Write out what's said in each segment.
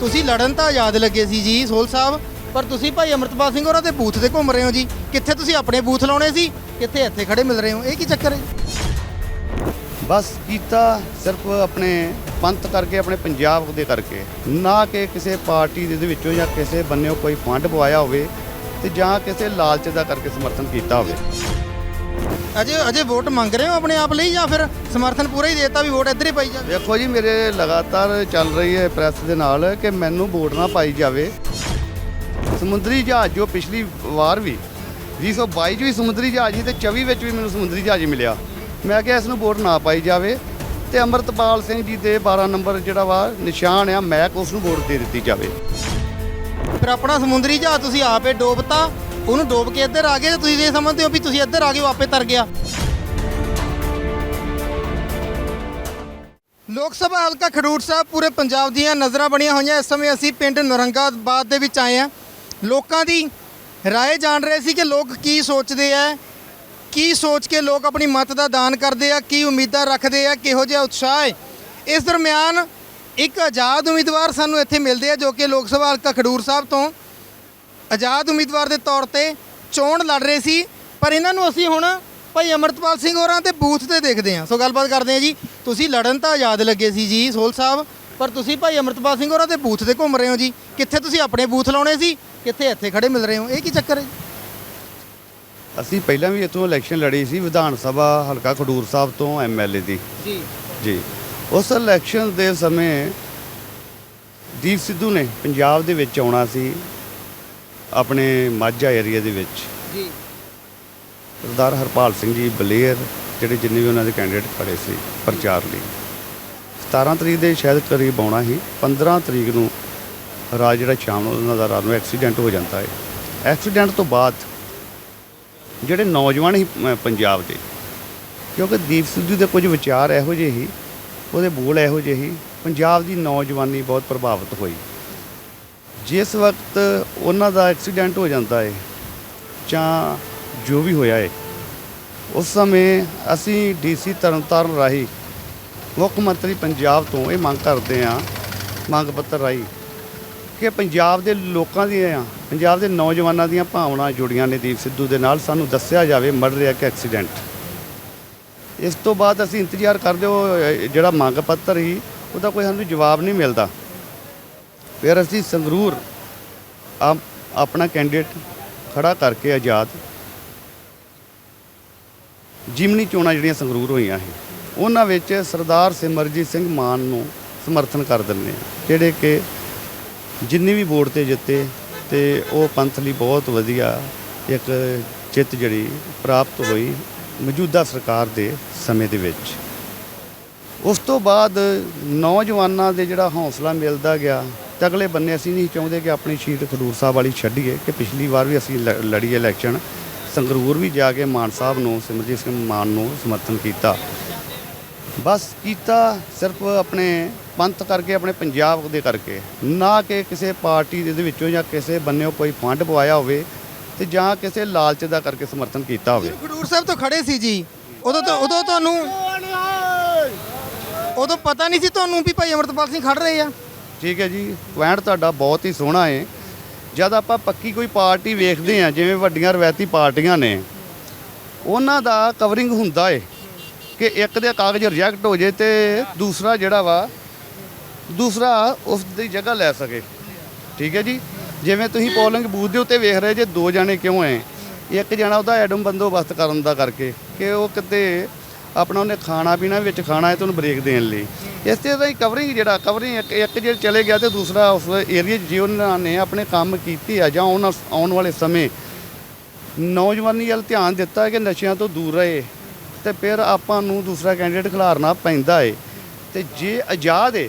ਤੁਸੀਂ ਲੜਨ ਤਾਂ ਆਜ਼ਾਦ ਲੱਗੇ ਸੀ ਜੀ ਸੋਲ ਸਾਹਿਬ, ਪਰ ਤੁਸੀਂ ਭਾਈ ਅਮਰਤਪਾਲ ਸਿੰਘ ਹੋਰਾਂ ਦੇ ਬੂਥ ਤੇ ਘੁੰਮ ਰਹੇ ਹੋ ਜੀ। ਕਿੱਥੇ ਤੁਸੀਂ ਆਪਣੇ ਬੂਥ ਲਾਉਣੇ ਸੀ? ਕਿੱਥੇ ਇੱਥੇ ਖੜੇ ਮਿਲ ਰਹੇ ਹੋ? ਇਹ ਕੀ ਚੱਕਰ ਹੈ? ਬਸ ਕੀਤਾ ਸਿਰਫ ਆਪਣੇ ਪੰਥ ਕਰਕੇ, ਆਪਣੇ ਪੰਜਾਬ ਦੇ ਕਰਕੇ। ਨਾ ਕਿ ਕਿਸੇ ਪਾਰਟੀ ਦੇ ਵਿੱਚੋਂ ਜਾਂ ਕਿਸੇ ਬੰਨਿਓ ਕੋਈ ਫੰਡ ਪਵਾਇਆ ਹੋਵੇ ਤੇ ਜਾਂ ਕਿਸੇ ਲਾਲਚ ਦਾ ਕਰਕੇ ਸਮਰਥਨ ਕੀਤਾ ਹੋਵੇ। ਅਜੇ ਅਜੇ ਵੋਟ ਮੰਗ ਰਹੇ ਹੋ ਆਪਣੇ ਆਪ ਲਈ ਜਾਂ ਫਿਰ ਸਮਰਥਨ ਪੂਰਾ ਹੀ ਦੇਤਾ ਵੀ ਵੋਟ ਇੱਧਰ ਹੀ ਪਾਈ ਜਾਵੇ? ਵੇਖੋ ਜੀ ਮੇਰੇ ਲਗਾਤਾਰ ਚੱਲ ਰਹੀ ਹੈ ਪ੍ਰੈਸ ਦੇ ਨਾਲ ਕਿ ਮੈਨੂੰ ਵੋਟ ਨਾ ਪਾਈ ਜਾਵੇ। ਸਮੁੰਦਰੀ ਜਹਾਜ਼ ਜੋ ਪਿਛਲੀ ਵਾਰ ਵੀ 2022 ਚ ਵੀ ਸਮੁੰਦਰੀ ਜਹਾਜ਼ ਸੀ ਤੇ 24 ਵਿੱਚ ਵੀ ਮੈਨੂੰ ਸਮੁੰਦਰੀ ਜਹਾਜ਼ ਹੀ ਮਿਲਿਆ। ਮੈਂ ਕਿਹਾ ਇਸ ਨੂੰ ਵੋਟ ਨਾ ਪਾਈ ਜਾਵੇ ਤੇ ਅਮਰਤਪਾਲ ਸਿੰਘ ਜੀ ਦੇ 12 ਨੰਬਰ ਜਿਹੜਾ ਵਾ ਨਿਸ਼ਾਨ ਆ ਮੈਂ ਉਸ ਨੂੰ ਵੋਟ ਦੇ ਦਿੱਤੀ ਜਾਵੇ। ਫਿਰ ਆਪਣਾ ਸਮੁੰਦਰੀ ਜਹਾਜ਼ ਤੁਸੀਂ ਆਪੇ ਡੋਬਤਾ ਉਹਨੂੰ ਡੋਬ ਕੇ ਇੱਧਰ ਆ ਗਏ ਤੇ ਤੁਸੀਂ ਇਹ ਸਮਝਦੇ ਹੋ ਵੀ ਤੁਸੀਂ ਇੱਧਰ ਆ ਗਏ, ਉਹ ਆਪੇ ਤਰ ਗਿਆ। ਲੋਕ ਸਭਾ ਹਲਕਾ ਖਡੂਰ ਸਾਹਿਬ ਪੂਰੇ ਪੰਜਾਬ ਦੀਆਂ ਨਜ਼ਰਾਂ ਬਣੀਆਂ ਹੋਈਆਂ। ਇਸ ਸਮੇਂ ਅਸੀਂ ਪਿੰਡ ਨਰੰਗਾਬਾਦ ਦੇ ਵਿੱਚ ਆਏ ਹਾਂ। ਲੋਕਾਂ ਦੀ ਰਾਏ ਜਾਣ ਰਹੇ ਸੀ ਕਿ ਲੋਕ ਕੀ ਸੋਚਦੇ ਆ, ਕੀ ਸੋਚ ਕੇ ਲੋਕ ਆਪਣੀ ਮਤ ਦਾ ਦਾਨ ਕਰਦੇ ਆ, ਕੀ ਉਮੀਦਾਂ ਰੱਖਦੇ ਆ, ਕਿਹੋ ਜਿਹਾ ਉਤਸ਼ਾਹ ਹੈ। ਇਸ ਦਰਮਿਆਨ ਇੱਕ ਆਜ਼ਾਦ ਉਮੀਦਵਾਰ ਸਾਨੂੰ ਇੱਥੇ ਮਿਲਦੇ ਆ ਜੋ ਕਿ ਲੋਕ ਸਭਾ ਹਲਕਾ ਖਡੂਰ ਸਾਹਿਬ ਤੋਂ ਆਜ਼ਾਦ ਉਮੀਦਵਾਰ ਦੇ ਤੌਰ ਤੇ ਚੋਣ ਲੜ ਰਹੇ ਸੀ ਪਰ ਇਹਨਾਂ ਨੂੰ ਅਸੀਂ ਹੁਣ ਭਾਈ ਅਮਰਤਪਾਲ ਸਿੰਘ ਹੋਰਾਂ ਤੇ ਬੂਥ ਤੇ ਦੇਖਦੇ ਹਾਂ। ਸੋ ਗੱਲਬਾਤ ਕਰਦੇ ਹਾਂ ਜੀ ਤੁਸੀਂ ਲੜਨ ਤਾਂ ਆਜ਼ਾਦ ਲੱਗੇ ਸੀ ਜੀ ਸੋਲ ਸਾਹਿਬ ਪਰ ਤੁਸੀਂ ਭਾਈ ਅਮਰਤਪਾਲ ਸਿੰਘ ਹੋਰਾਂ ਦੇ ਬੂਥ ਤੇ ਘੁੰਮ ਰਹੇ ਹੋ ਜੀ। ਕਿੱਥੇ ਤੁਸੀਂ ਆਪਣੇ ਬੂਥ ਲਾਉਣੇ ਸੀ ਕਿੱਥੇ ਇੱਥੇ ਖੜੇ ਮਿਲ ਰਹੇ ਹੋ? ਇਹ ਕੀ ਚੱਕਰ ਹੈ? ਅਸੀਂ ਪਹਿਲਾਂ ਵੀ ਇੱਥੋਂ ਇਲੈਕਸ਼ਨ ਲੜੀ ਸੀ ਵਿਧਾਨ ਸਭਾ ਹਲਕਾ ਖਡੂਰ ਸਾਹਿਬ ਤੋਂ ਐਮਐਲਏ ਦੀ। ਜੀ। ਜੀ। ਉਸ ਇਲੈਕਸ਼ਨ ਦੇ ਸਮੇਂ ਦੀਪ ਸਿੱਧੂ ਨੇ ਪੰਜਾਬ ਦੇ ਵਿੱਚ ਆਉਣਾ ਸੀ। ਆਪਣੇ ਮਾਝਾ ਏਰੀਆ ਦੇ ਵਿੱਚ। ਜੀ। ਸਰਦਾਰ ਹਰਪਾਲ ਸਿੰਘ ਜੀ ਬਲੇਅਰ ਜਿਹੜੇ ਜਿੰਨੇ ਵੀ ਉਹਨਾਂ ਦੇ ਕੈਂਡੀਡੇਟ ਖੜੇ ਸੀ ਪ੍ਰਚਾਰ ਲਈ। 17 ਤਰੀਕ ਦੇ ਸ਼ਾਇਦ ਕਰੀਬ ਆਉਣਾ ਸੀ 15 ਤਰੀਕ ਨੂੰ ਰਾਤ ਜਿਹੜਾ ਸ਼ਾਮ ਨੂੰ ਉਹਨਾਂ ਦਾ ਰਾਤ ਨੂੰ ਐਕਸੀਡੈਂਟ ਹੋ ਜਾਂਦਾ ਹੈ। ਐਕਸੀਡੈਂਟ ਤੋਂ ਬਾਅਦ ਜਿਹੜੇ ਨੌਜਵਾਨ ਸੀ ਅਮ, ਪੰਜਾਬ ਦੇ ਕਿਉਂਕਿ ਦੀਪ ਸਿੱਧੂ ਦੇ ਕੁਝ ਵਿਚਾਰ ਇਹੋ ਜਿਹੇ ਸੀ ਉਹਦੇ ਬੋਲ ਇਹੋ ਜਿਹੇ ਸੀ ਪੰਜਾਬ ਦੀ ਨੌਜਵਾਨੀ ਬਹੁਤ ਪ੍ਰਭਾਵਿਤ ਹੋਈ। ਜਿਸ ਵਕਤ ਉਹਨਾਂ ਦਾ ਐਕਸੀਡੈਂਟ ਹੋ ਜਾਂਦਾ ਹੈ ਜਾਂ ਜੋ ਵੀ ਹੋਇਆ ਹੈ ਉਸ ਸਮੇਂ ਅਸੀਂ ਡੀਸੀ ਤਰਨਤਾਰਨ ਰਾਹੀਂ ਮੁੱਖ ਮੰਤਰੀ ਪੰਜਾਬ ਤੋਂ ਇਹ ਮੰਗ ਕਰਦੇ ਹਾਂ, ਮੰਗ ਪੱਤਰ ਰਾਹੀਂ, ਕਿ ਪੰਜਾਬ ਦੇ ਲੋਕਾਂ ਦੀਆਂ, ਪੰਜਾਬ ਦੇ ਨੌਜਵਾਨਾਂ ਦੀਆਂ ਭਾਵਨਾ ਜੁੜੀਆਂ ਨੇ ਦੀਪ ਸਿੱਧੂ ਦੇ ਨਾਲ, ਸਾਨੂੰ ਦੱਸਿਆ ਜਾਵੇ ਮਰ ਰਿਹਾ ਕਿ ਐਕਸੀਡੈਂਟ। ਇਸ ਤੋਂ ਬਾਅਦ ਅਸੀਂ ਇੰਤਜ਼ਾਰ ਕਰਦੇ ਹੋ ਜਿਹੜਾ ਮੰਗ ਪੱਤਰ ਸੀ, ਉਹਦਾ ਕੋਈ ਸਾਨੂੰ ਜਵਾਬ ਨਹੀਂ ਮਿਲਦਾ। ਫਿਰ ਅਸੀਂ ਸੰਗਰੂਰ ਆਪਣਾ ਕੈਂਡੀਡੇਟ ਖੜਾ ਕਰਕੇ ਆਜ਼ਾਦ ਜਿਮਨੀ ਚੋਣਾਂ ਜਿਹੜੀਆਂ ਸੰਗਰੂਰ ਹੋਈਆਂ ਸੀ, ਉਹਨਾਂ ਵਿੱਚ ਸਰਦਾਰ ਸਿਮਰਜੀਤ ਸਿੰਘ ਮਾਨ ਨੂੰ ਸਮਰਥਨ ਕਰ ਦਿੰਦੇ ਆ ਜਿਹੜੇ ਕਿ ਜਿੰਨੀ ਵੀ ਵੋਟ ਤੇ ਜਿੱਤੇ ਤੇ ਉਹ ਪੰਥ ਲਈ ਬਹੁਤ ਵਧੀਆ ਇੱਕ ਜਿੱਤ ਜਿਹੜੀ ਪ੍ਰਾਪਤ ਹੋਈ ਮੌਜੂਦਾ ਸਰਕਾਰ ਦੇ ਸਮੇਂ ਦੇ ਵਿੱਚ। ਉਸ ਤੋਂ ਬਾਅਦ ਨੌਜਵਾਨਾਂ ਦੇ ਜਿਹੜਾ ਹੌਸਲਾ ਮਿਲਦਾ ਗਿਆ ਤੇ ਅਗਲੇ ਬੰਨੇ ਅਸੀਂ ਨਹੀਂ ਚਾਹੁੰਦੇ ਕਿ ਆਪਣੀ ਸ਼ੀਟ ਖਡੂਰ ਸਾਹਿਬ ਵਾਲੀ ਛੱਡੀਏ, ਕਿ ਪਿਛਲੀ ਵਾਰ ਵੀ ਅਸੀਂ ਲ- ਲੜੀ ਇਲੈਕਸ਼ਨ ਸੰਗਰੂਰ ਵੀ ਜਾ ਕੇ ਮਾਨ ਸਾਹਿਬ ਨੂੰ, ਸਿਮਰਜੀਤ ਸਿੰਘ ਮਾਨ ਨੂੰ ਸਮਰਥਨ ਕੀਤਾ। ਬਸ ਕੀਤਾ ਸਿਰਫ ਆਪਣੇ ਪੰਥ ਕਰਕੇ, ਆਪਣੇ ਪੰਜਾਬ ਦੇ ਕਰਕੇ। ਨਾ ਕਿ ਕਿਸੇ ਪਾਰਟੀ ਦੇ ਵਿੱਚੋਂ ਜਾਂ ਕਿਸੇ ਬੰਨਿਓ ਕੋਈ ਫੰਡ ਪਵਾਇਆ ਹੋਵੇ ਤੇ ਜਾਂ ਕਿਸੇ ਲਾਲਚ ਦਾ ਕਰਕੇ ਸਮਰਥਨ ਕੀਤਾ ਹੋਵੇ। ਖਡੂਰ ਸਾਹਿਬ ਤੋਂ ਖੜੇ ਸੀ ਜੀ। ਉਦੋਂ ਤੋਂ, ਉਦੋਂ ਤੁਹਾਨੂੰ, ਉਦੋਂ ਪਤਾ ਨਹੀਂ ਸੀ ਤੁਹਾਨੂੰ ਵੀ ਭਾਈ ਅਮਰਤਪਾਲ ਸਿੰਘ ਖੜ ਰਹੇ ਆ। ਠੀਕ ਹੈ ਜੀ, ਪੁਆਇੰਟ ਤੁਹਾਡਾ ਬਹੁਤ ਹੀ ਸੋਹਣਾ ਹੈ ਜਦ ਆਪਾਂ ਪੱਕੀ ਕੋਈ ਪਾਰਟੀ ਵੇਖਦੇ ਆ ਜਿਵੇਂ ਵੱਡੀਆਂ ਰਵਾਇਤੀ ਪਾਰਟੀਆਂ ਨੇ, ਉਹਨਾਂ ਦਾ ਕਵਰਿੰਗ ਹੁੰਦਾ ਏ ਕਿ ਇੱਕ ਦੇ ਕਾਗਜ਼ ਰਿਜੈਕਟ ਹੋ ਜੇ ਤੇ ਦੂਸਰਾ ਜਿਹੜਾ ਵਾ, ਦੂਸਰਾ ਉਸ ਦੀ ਜਗ੍ਹਾ ਲੈ ਸਕੇ। ਠੀਕ ਹੈ ਜੀ, ਜਿਵੇਂ ਤੁਸੀਂ ਪੋਲਿੰਗ ਬੂਥ ਦੇ ਉੱਤੇ ਵੇਖ ਰਹੇ ਜੇ, ਦੋ ਜਾਣੇ ਕਿਉਂ ਐ? ਇੱਕ ਜਣਾ ਉਹਦਾ ਐਡਮ ਬੰਦੋਬਸਤ ਕਰਨ ਦਾ ਕਰਕੇ ਕਿ ਉਹ ਕਿਤੇ ਆਪਣਾ ਉਹਨੇ ਖਾਣਾ ਪੀਣਾ ਵਿੱਚ ਖਾਣਾ ਹੈ ਤੇ ਉਹਨੂੰ ਬ੍ਰੇਕ ਦੇਣ ਲਈ। ਇਸ ਤਰ੍ਹਾਂ ਹੀ ਕਵਰਿੰਗ ਜਿਹੜਾ ਕਵਰਿੰਗ ਇੱਕ ਇੱਕ ਜੇ ਚਲੇ ਗਿਆ ਤੇ ਦੂਸਰਾ ਉਸ ਏਰੀਆ 'ਚ ਜੇ ਉਹਨਾਂ ਨੇ ਆਪਣੇ ਕੰਮ ਕੀਤੇ ਆ ਜਾਂ ਉਹਨਾਂ ਆਉਣ ਵਾਲੇ ਸਮੇਂ। ਨੌਜਵਾਨੀ ਵੱਲ ਧਿਆਨ ਦਿੱਤਾ ਕਿ ਨਸ਼ਿਆਂ ਤੋਂ ਦੂਰ ਰਹੇ ਤੇ ਫਿਰ ਆਪਾਂ ਨੂੰ ਦੂਸਰਾ ਕੈਂਡੀਡੇਟ ਖਿਲਾਰਨਾ ਪੈਂਦਾ ਏ। ਤੇ ਜੇ ਆਜ਼ਾਦ ਏ,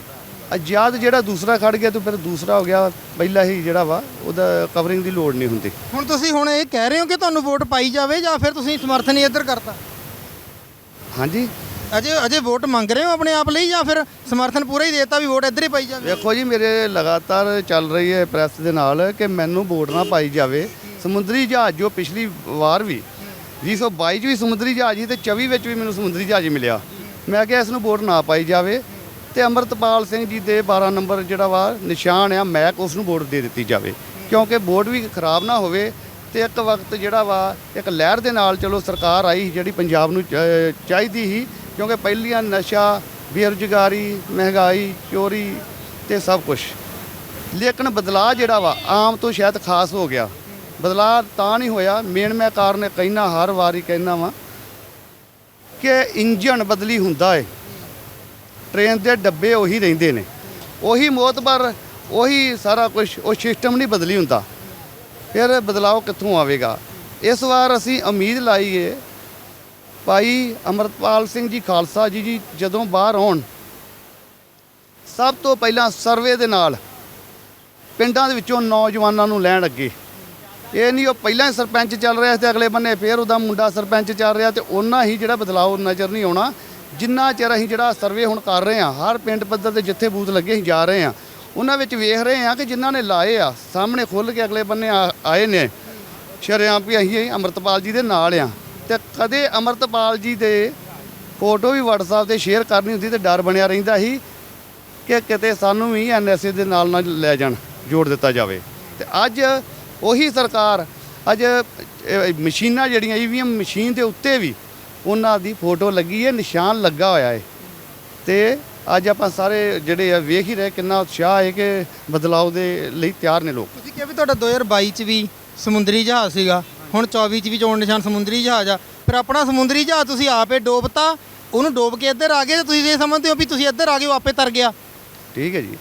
ਆਜ਼ਾਦ ਜਿਹੜਾ ਦੂਸਰਾ ਖੜ ਗਿਆ ਤੇ ਫਿਰ ਦੂਸਰਾ ਹੋ ਗਿਆ, ਪਹਿਲਾ ਹੀ ਜਿਹੜਾ ਵਾ, ਉਹਦਾ ਕਵਰਿੰਗ ਦੀ ਲੋੜ ਨਹੀਂ ਹੁੰਦੀ। ਹੁਣ ਤੁਸੀਂ ਹੁਣ ਇਹ ਕਹਿ ਰਹੇ ਹੋ ਕਿ ਤੁਹਾਨੂੰ ਵੋਟ ਪਾਈ ਜਾਵੇ ਜਾਂ ਫਿਰ ਤੁਸੀਂ ਸਮਰਥਨ ਹੀ ਇੱਧਰ ਕਰਤਾ? ਹਾਂਜੀ। ਅਜੇ ਅਜੇ ਵੋਟ ਮੰਗ ਰਹੇ ਹੋ ਆਪਣੇ ਆਪ ਲਈ ਜਾਂ ਫਿਰ ਸਮਰਥਨ ਪੂਰਾ ਹੀ ਦੇਤਾ ਵੀ ਵੋਟ ਇੱਧਰ ਹੀ ਪਾਈ ਜਾਵੇ? ਵੇਖੋ ਜੀ ਮੇਰੇ ਲਗਾਤਾਰ ਚੱਲ ਰਹੀ ਹੈ ਪ੍ਰੈਸ ਦੇ ਨਾਲ ਕਿ ਮੈਨੂੰ ਵੋਟ ਨਾ ਪਾਈ ਜਾਵੇ। ਸਮੁੰਦਰੀ ਜਹਾਜ਼ ਜੋ ਪਿਛਲੀ ਵਾਰ ਵੀ 2022 ਚ ਵੀ ਸਮੁੰਦਰੀ ਜਹਾਜ਼ ਸੀ ਤੇ 24 ਵਿੱਚ ਵੀ ਮੈਨੂੰ ਸਮੁੰਦਰੀ ਜਹਾਜ਼ ਹੀ ਮਿਲਿਆ। ਮੈਂ ਕਿਹਾ ਇਸ ਨੂੰ ਵੋਟ ਨਾ ਪਾਈ ਜਾਵੇ ਤੇ ਅਮਰਤਪਾਲ ਸਿੰਘ ਜੀ ਦੇ 12 ਨੰਬਰ ਜਿਹੜਾ ਵਾ ਨਿਸ਼ਾਨ ਆ ਮੈਕ ਉਸ ਨੂੰ ਵੋਟ ਦੇ ਦਿੱਤੀ ਜਾਵੇ। ਕਿਉਂਕਿ ਵੋਟ ਵੀ ਖਰਾਬ ਨਾ ਹੋਵੇ ਤੇ ਇੱਕ ਵਕਤ ਜਿਹੜਾ ਵਾ, ਇੱਕ ਲਹਿਰ ਦੇ ਨਾਲ ਚਲੋ ਸਰਕਾਰ ਆਈ ਜਿਹੜੀ ਪੰਜਾਬ ਨੂੰ ਚ- ਚਾਹੀਦੀ ਸੀ, ਕਿਉਂਕਿ ਪਹਿਲੀਆਂ ਨਸ਼ਾ, ਬੇਰੁਜ਼ਗਾਰੀ, ਮਹਿੰਗਾਈ, ਚੋਰੀ ਤੇ ਸਭ ਕੁਝ ਲੇਕਿਨ ਬਦਲਾਅ ਜਿਹੜਾ ਵਾ, ਆਮ ਤੋਂ ਸ਼ਾਇਦ ਖਾਸ ਹੋ ਗਿਆ। ਬਦਲਾਅ ਤਾਂ ਨਹੀਂ ਹੋਇਆ, ਮੇਨ ਮੈਂ ਕਾਰਨ ਕਹਿਣਾ ਹਰ ਵਾਰੀ ਕਹਿਣਾ ਵਾ ਕਿ ਇੰਜਣ ਬਦਲੀ ਹੁੰਦਾ ਏ। ਟ੍ਰੇਨ ਦੇ ਡੱਬੇ ਉਹੀ ਰਹਿੰਦੇ ਨੇ। ਉਹੀ ਮੋਤਬਰ, ਉਹੀ ਸਾਰਾ ਕੁਝ ਉਹ ਸਿਸਟਮ ਨਹੀਂ ਬਦਲੀ ਹੁੰਦਾ। ਫਿਰ ਬਦਲਾਅ ਕਿੱਥੋਂ ਆਵੇਗਾ? ਇਸ ਵਾਰ ਅਸੀਂ ਉਮੀਦ ਲਾਈਏ ਭਾਈ ਅਮਰਪਾਲ ਸਿੰਘ ਜੀ ਖਾਲਸਾ ਜੀ ਜੀ ਜਦੋਂ ਬਾਹਰ ਆਉਣ, ਸਭ ਤੋਂ ਪਹਿਲਾਂ ਸਰਵੇ ਦੇ ਨਾਲ ਪਿੰਡਾਂ ਦੇ ਵਿੱਚੋਂ ਨੌਜਵਾਨਾਂ ਨੂੰ ਲੈਣ ਅੱਗੇ। ਇਹ ਨਹੀਂ, ਉਹ ਪਹਿਲਾਂ ਹੀ ਸਰਪੰਚ ਚੱਲ ਰਿਹਾ ਸੀ ਤੇ ਅਗਲੇ ਬੰਨੇ ਫੇਰ ਉਹਦਾ ਮੁੰਡਾ ਸਰਪੰਚ ਚੱਲ ਰਿਹਾ ਤੇ ਉਹਨਾਂ ਹੀ ਜਿਹੜਾ ਬਦਲਾਅ ਨਜ਼ਰ ਨਹੀਂ ਆਉਣਾ, ਜਿੰਨਾ ਚਿਰ ਅਸੀਂ ਜਿਹੜਾ ਸਰਵੇ ਹੁਣ ਕਰ ਰਹੇ ਹਾਂ, ਹਰ ਪਿੰਡ ਪੱਧਰ ਤੇ ਜਿੱਥੇ ਬੂਥ ਲੱਗੇ ਅਸੀਂ ਜਾ ਰਹੇ ਹਾਂ। ਉਹਨਾਂ ਵਿੱਚ ਵੇਖ ਰਹੇ ਹਾਂ ਕਿ ਜਿਨ੍ਹਾਂ ਨੇ ਲਾਏ ਆ, ਸਾਹਮਣੇ ਖੁੱਲ ਕੇ ਅਗਲੇ ਬੰਨੇ ਆ- ਆਏ ਨੇ। ਸ਼ਰੇਆਮ ਵੀ ਅਸੀਂ ਅਮਰਤਪਾਲ ਜੀ ਦੇ ਨਾਲ ਆ। ਤੇ ਕਦੇ ਅਮਰਤਪਾਲ ਜੀ ਦੇ ਫੋਟੋ ਵੀ WhatsApp ਤੇ ਸ਼ੇਅਰ ਕਰਨੀ ਹੁੰਦੀ ਤੇ ਡਰ ਬਣਿਆ ਰਹਿੰਦਾ ਸੀ ਕਿ ਕਿਤੇ ਸਾਨੂੰ ਵੀ ਐਨਐਸਏ ਦੇ ਨਾਲ ਨਾ ਲੈ ਜਾਣ, ਜੋੜ ਦਿੱਤਾ ਜਾਵੇ। ਤੇ ਅੱਜ ਉਹੀ ਸਰਕਾਰ, ਅੱਜ ਮਸ਼ੀਨਾਂ ਜਿਹੜੀਆਂ ਈਵੀਐਮ ਮਸ਼ੀਨ ਦੇ ਉੱਤੇ ਵੀ ਉਹਨਾਂ ਦੀ ਫੋਟੋ ਲੱਗੀ ਹੈ, ਨਿਸ਼ਾਨ ਲੱਗਾ ਹੋਇਆ ਹੈ। ਤੇ ਅੱਜ ਆਪਾਂ ਸਾਰੇ ਜਿਹੜੇ ਆ ਵੇਖ ਹੀ ਰਹੇ ਕਿੰਨਾ ਉਤਸ਼ਾਹ ਹੈ ਕਿ ਬਦਲਾਅ ਦੇ ਲਈ ਤਿਆਰ ਨੇ ਲੋਕ। ਤੁਸੀਂ ਕਿਹਾ ਵੀ ਤੁਹਾਡਾ 2022 ਚ ਵੀ ਸਮੁੰਦਰੀ ਜਹਾਜ਼ ਸੀਗਾ। ਹੁਣ 24 ਚ ਵੀ ਚੋਣ ਨਿਸ਼ਾਨ ਸਮੁੰਦਰੀ ਜਹਾਜ਼ ਆ। ਫਿਰ ਆਪਣਾ ਸਮੁੰਦਰੀ ਜਹਾਜ਼ ਤੁਸੀਂ ਆਪੇ ਡੋਬਤਾ ਉਹਨੂੰ ਡੋਬ ਕੇ ਇੱਧਰ ਆ ਗਏ ਤੇ ਤੁਸੀਂ ਇਹ ਸਮਝਦੇ ਹੋ ਵੀ ਤੁਸੀਂ ਇੱਧਰ ਆ ਗਏ ਉਹ ਆਪੇ ਤਰ ਗਿਆ। ਠੀਕ ਹੈ ਜੀ।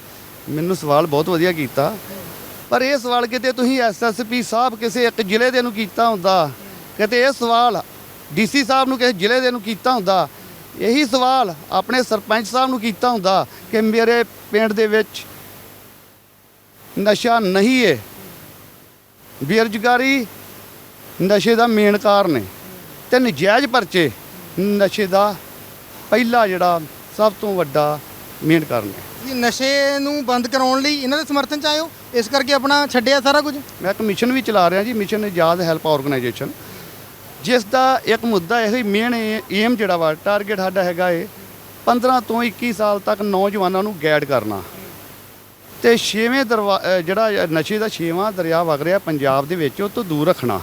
ਮੈਨੂੰ ਸਵਾਲ ਬਹੁਤ ਵਧੀਆ ਕੀਤਾ। ਪਰ ਇਹ ਸਵਾਲ ਕਿਤੇ ਤੁਸੀਂ ਐਸਐਸਪੀ ਸਾਹਿਬ ਕਿਸੇ ਇੱਕ ਜ਼ਿਲ੍ਹੇ ਦੇ ਨੂੰ ਕੀਤਾ ਹੁੰਦਾ? ਕਿਤੇ ਇਹ ਸਵਾਲ ਡੀਸੀ ਸਾਹਿਬ ਨੂੰ ਕਿਸੇ ਜ਼ਿਲ੍ਹੇ ਦੇ ਨੂੰ ਕੀਤਾ ਹੁੰਦਾ? ਇਹੀ ਸਵਾਲ ਆਪਣੇ ਸਰਪੰਚ ਸਾਹਿਬ ਨੂੰ ਕੀਤਾ ਹੁੰਦਾ ਕਿ ਮੇਰੇ ਪਿੰਡ ਦੇ ਵਿੱਚ ਨਸ਼ਾ ਨਹੀਂ ਹੈ ਬੇਰੁਜ਼ਗਾਰੀ ਨਸ਼ੇ ਦਾ ਮੇਨ ਕਾਰਨ ਹੈ ਤੇ ਨਜਾਇਜ਼ ਪਰਚੇ ਨਸ਼ੇ ਦਾ ਪਹਿਲਾ ਜਿਹੜਾ ਸਭ ਤੋਂ ਵੱਡਾ ਮੇਨ ਕਾਰਨ ਹੈ ਤੁਸੀਂ ਨਸ਼ੇ ਨੂੰ ਬੰਦ ਕਰਾਉਣ ਲਈ ਇਹਨਾਂ ਦੇ ਸਮਰਥਨ ਚ ਹੋ? ਇਸ ਕਰਕੇ ਆਪਣਾ ਛੱਡਿਆ ਸਾਰਾ ਕੁਝ? ਮੈਂ ਇੱਕ ਮਿਸ਼ਨ ਵੀ ਚਲਾ ਰਿਹਾ ਜੀ ਮਿਸ਼ਨ ਆਜ਼ਾਦ ਹੈਲਪ ਆਰਗੇਨਾਈਜੇਸ਼ਨ। ਜਿਸ ਦਾ ਇੱਕ ਮੁੱਦਾ ਇਹ ਮੇਨ ਏਮ ਜਿਹੜਾ ਵਾ ਟਾਰਗੇਟ ਸਾਡਾ ਹੈਗਾ ਏ 15 ਤੋਂ 21 ਸਾਲ ਤੱਕ ਨੌਜਵਾਨਾਂ ਨੂੰ ਗਾਈਡ ਕਰਨਾ। ਤੇ ਛੇਵੇਂ ਦਰਵਾ ਜਿਹੜਾ ਨਸ਼ੇ ਦਾ ਛੇਵਾਂ ਦਰਿਆ ਵਗ ਰਿਹਾ ਪੰਜਾਬ ਦੇ ਵਿੱਚ, ਉਹ ਤੋਂ ਦੂਰ ਰੱਖਣਾ।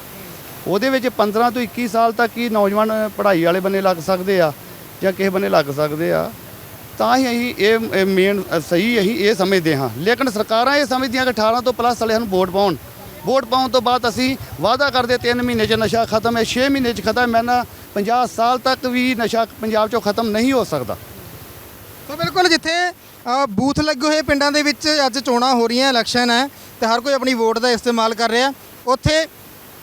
ਉਹਦੇ ਵਿੱਚ 15 ਤੋਂ 21 ਸਾਲ ਤੱਕ ਹੀ ਨੌਜਵਾਨ ਪੜ੍ਹਾਈ ਵਾਲੇ ਬੰਨੇ ਲੱਗ ਸਕਦੇ ਆ ਜਾਂ ਕਿਸੇ ਬੰਨੇ ਲੱਗ ਸਕਦੇ ਆ। ਤਾਂ ਹੀ ਅਸੀਂ ਇਹ ਮੇਨ ਸਹੀ ਅਸੀਂ ਇਹ ਸਮਝਦੇ ਹਾਂ। ਲੇਕਿਨ ਸਰਕਾਰਾਂ ਇਹ ਸਮਝਦੀਆਂ ਕਿ 18 ਤੋਂ ਪਲੱਸ ਵਾਲਿਆਂ ਨੂੰ ਵੋਟ ਪਾਉਣ। ਵੋਟ ਪਾਉਣ ਤੋਂ ਬਾਅਦ ਅਸੀਂ ਵਾਅਦਾ ਕਰਦੇ 3 ਮਹੀਨੇ 'ਚ ਨਸ਼ਾ ਖਤਮ ਹੈ 6 ਮਹੀਨੇ 'ਚ ਖਤਮ ਹੈ। ਨਾ 50 ਸਾਲ ਤੱਕ ਵੀ ਨਸ਼ਾ ਪੰਜਾਬ 'ਚੋਂ ਖਤਮ ਨਹੀਂ ਹੋ ਸਕਦਾ। ਤਾਂ ਬਿਲਕੁਲ ਜਿੱਥੇ ਬੂਥ ਲੱਗੇ ਹੋਏ ਪਿੰਡਾਂ ਦੇ ਵਿੱਚ ਅੱਜ ਚੋਣਾਂ ਹੋ ਰਹੀਆਂ ਇਲੈਕਸ਼ਨ ਹੈ ਤੇ ਹਰ ਕੋਈ ਆਪਣੀ ਵੋਟ ਦਾ ਇਸਤੇਮਾਲ ਕਰ ਰਿਹਾ। ਉੱਥੇ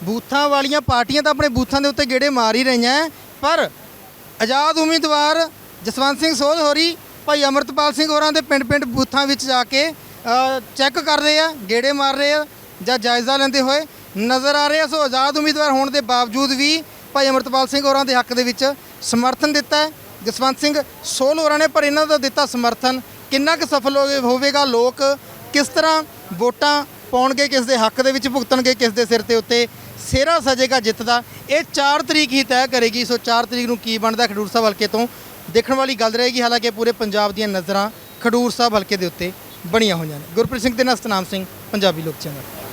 ਬੂਥਾਂ ਵਾਲੀਆਂ ਪਾਰਟੀਆਂ ਤਾਂ ਆਪਣੇ ਬੂਥਾਂ ਦੇ ਉੱਤੇ ਗੇੜੇ ਮਾਰ ਹੀ ਰਹੀਆਂ ਹੈ, ਪਰ ਆਜ਼ਾਦ ਉਮੀਦਵਾਰ ਜਸਵੰਤ ਸਿੰਘ ਸੋਧ ਹੋਰੀ ਭਾਈ ਅਮਰਤਪਾਲ ਸਿੰਘ ਹੋਰਾਂ ਦੇ ਪਿੰਡ-ਪਿੰਡ ਬੂਥਾਂ ਵਿੱਚ ਜਾ ਕੇ ਚੈੱਕ ਕਰ ਰਹੇ ਆ ਗੇੜੇ ਮਾਰ ਰਹੇ ਆ। ਜਾਂ ਜਾਇਜ਼ਾ ਲੈਂਦੇ ਹੋਏ ਨਜ਼ਰ ਆ ਰਹੇ ਆ। ਸੋ ਆਜ਼ਾਦ ਉਮੀਦਵਾਰ ਹੋਣ ਦੇ ਬਾਵਜੂਦ ਵੀ ਭਾਈ ਅਮਰਤਪਾਲ ਸਿੰਘ ਹੋਰਾਂ ਦੇ ਹੱਕ ਦੇ ਵਿੱਚ ਸਮਰਥਨ ਦਿੱਤਾ ਹੈ। ਜਸਵੰਤ ਸਿੰਘ ਸੋਲ ਹੋਰਾਂ ਨੇ, ਪਰ ਇਹਨਾਂ ਦਾ ਦਿੱਤਾ ਸਮਰਥਨ ਕਿੰਨਾ ਕੁ ਸਫਲ ਹੋਵੇ- ਹੋਵੇਗਾ? ਲੋਕ ਕਿਸ ਤਰ੍ਹਾਂ ਵੋਟਾਂ ਪਾਉਣਗੇ? ਕਿਸ ਦੇ ਹੱਕ ਦੇ ਵਿੱਚ ਭੁਗਤਣਗੇ? ਕਿਸ ਦੇ ਸਿਰ ਤੇ ਉੱਤੇ ਸਿਹਰਾ ਸਜੇਗਾ ਜਿੱਤ ਦਾ ਇਹ 4 ਤਰੀਕ ਹੀ ਤੈਅ ਕਰੇਗੀ। ਸੋ 4 ਤਰੀਕ ਨੂੰ ਕੀ ਬਣਦਾ ਖਡੂਰ ਸਾਹਿਬ ਹਲਕੇ ਤੋਂ ਦੇਖਣ ਵਾਲੀ ਗੱਲ ਰਹੇਗੀ। ਹਾਲਾਂਕਿ ਪੂਰੇ ਪੰਜਾਬ ਦੀਆਂ ਨਜ਼ਰਾਂ ਖਡੂਰ ਸਾਹਿਬ ਹਲਕੇ ਦੇ ਉੱਤੇ ਬਣੀਆਂ ਹੋਈਆਂ ਨੇ। ਗੁਰਪ੍ਰੀਤ ਸਿੰਘ ਤੇ ਨਸਤਨਾਮ ਸਿੰਘ, ਪੰਜਾਬੀ ਲੋਕ ਚੈਨਲ।